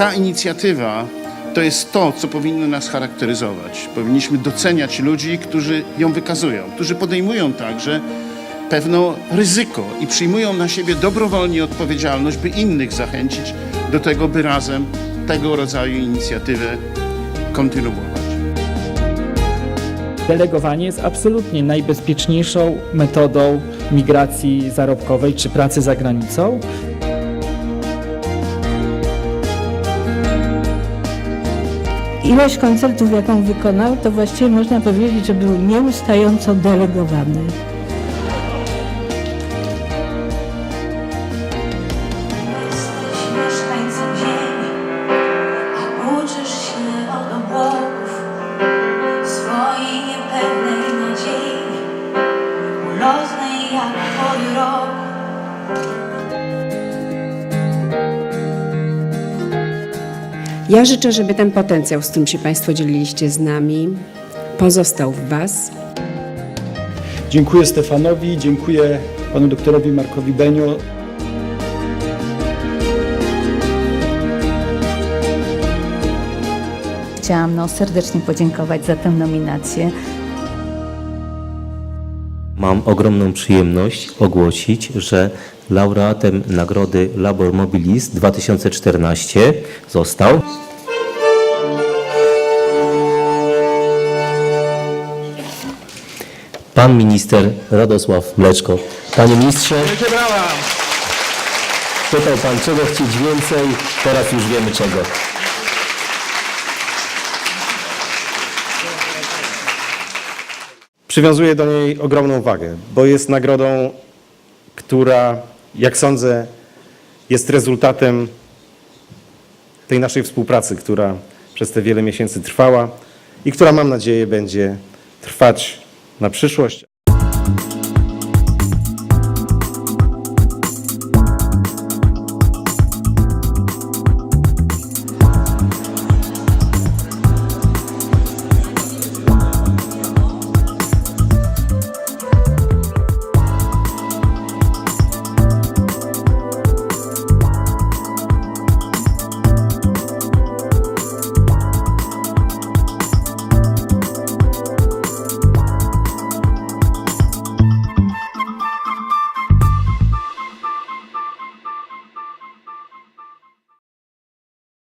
ta inicjatywa to jest to, co powinno nas charakteryzować. Powinniśmy doceniać ludzi, którzy ją wykazują, którzy podejmują także pewne ryzyko i przyjmują na siebie dobrowolnie odpowiedzialność, by innych zachęcić do tego, by razem tego rodzaju inicjatywę kontynuować. Delegowanie jest absolutnie najbezpieczniejszą metodą migracji zarobkowej czy pracy za granicą. Ilość koncertów, jaką wykonał, to właściwie można powiedzieć, że był nieustająco delegowany. Jesteś mieszkańcem ziemi, Ja życzę, żeby ten potencjał, z którym się Państwo dzieliliście z nami, pozostał w Was. Dziękuję Stefanowi, dziękuję panu doktorowi Markowi Benio. Chciałam no, serdecznie podziękować za tę nominację. Mam ogromną przyjemność ogłosić, że laureatem nagrody Labor Mobilis 2014 został pan minister Radosław Mleczko. Panie ministrze, pytał pan czego chcieć więcej, teraz już wiemy czego. Przywiązuję do niej ogromną wagę, bo jest nagrodą, która, jak sądzę, jest rezultatem tej naszej współpracy, która przez te wiele miesięcy trwała i która, mam nadzieję, będzie trwać na przyszłość.